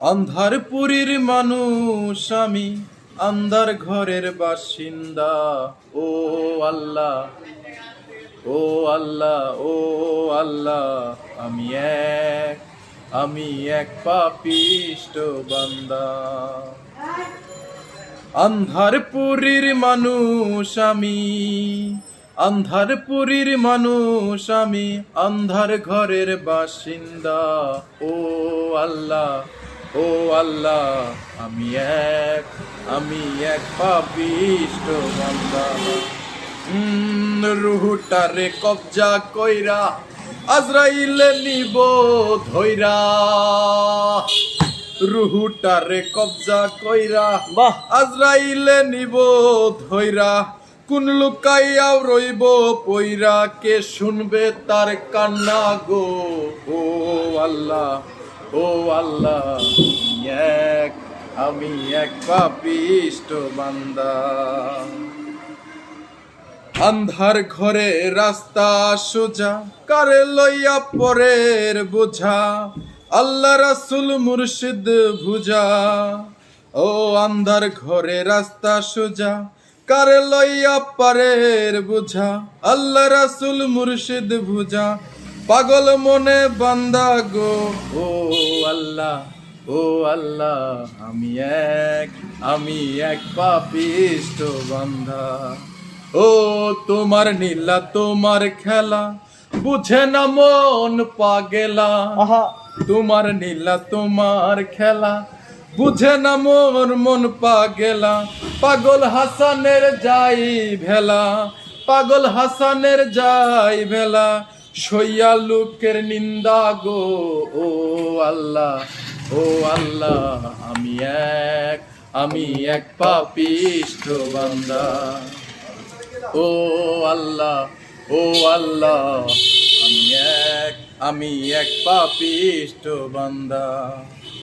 অন্ধার পুরীর মানুষ আমি, আন্ধার ঘরের বাসিন্দা। ও আল্লাহ ও আল্লাহ ও আল্লাহ, আমি এক আমি এক পাপিষ্ট বান্দা। আন্ধার পুরীর মানুষ আমি আন্ধার পুরীর মানুষ আমি, আন্ধার ঘরের বাসিন্দা। ও আল্লাহ ও আল্লাহ আমি এক আমি এক পাপিষ্ট বান্দা। রুহুটারে কবজা কইরা আজরাইলে নিব ধইরা। রুহুটারে কবজা কইরা বাহ। আজরাইলে নিব ধইরা। কোন লুকাইয়াও রইব পইরা কে শুনবে তার কান্না গো? ও আল্লাহ ও আল্লাহ এক, আমি এক পাপিষ্ট বান্দা। আন্ধার ঘরে রাস্তা সোজা, কারে লইয়া পরের বোঝা। আল্লাহ রাসুল মুর্শিদ ভুজা। ও আন্ধার ঘরে রাস্তা সোজা, কারে লইয়া পারের বোঝা। আল্লাহ রাসুল মুর্শিদ ভুজা। পাগল মনে বান্দা গো। ও আল্লাহ ও আল্লাহ আমি এক আমি এক পাপিষ্ট বান্ধা ও তোমার নীলা তোমার খেলা বুঝে না মন পাগেলা। তোমার নীলা তোমার খেলা বুঝে না মোর মন পাগেলা। পাগল হাসানের যাই ভেলা পাগল হাসানের যাই ভেলা। সইয়া লোকের নিন্দা গো, ও আল্লাহ ও আল্লাহ, আমি এক আমি এক পাপিষ্ট বান্দা। ও আল্লাহ ও আল্লাহ, আমি এক আমি এক পাপিষ্ট বান্দা।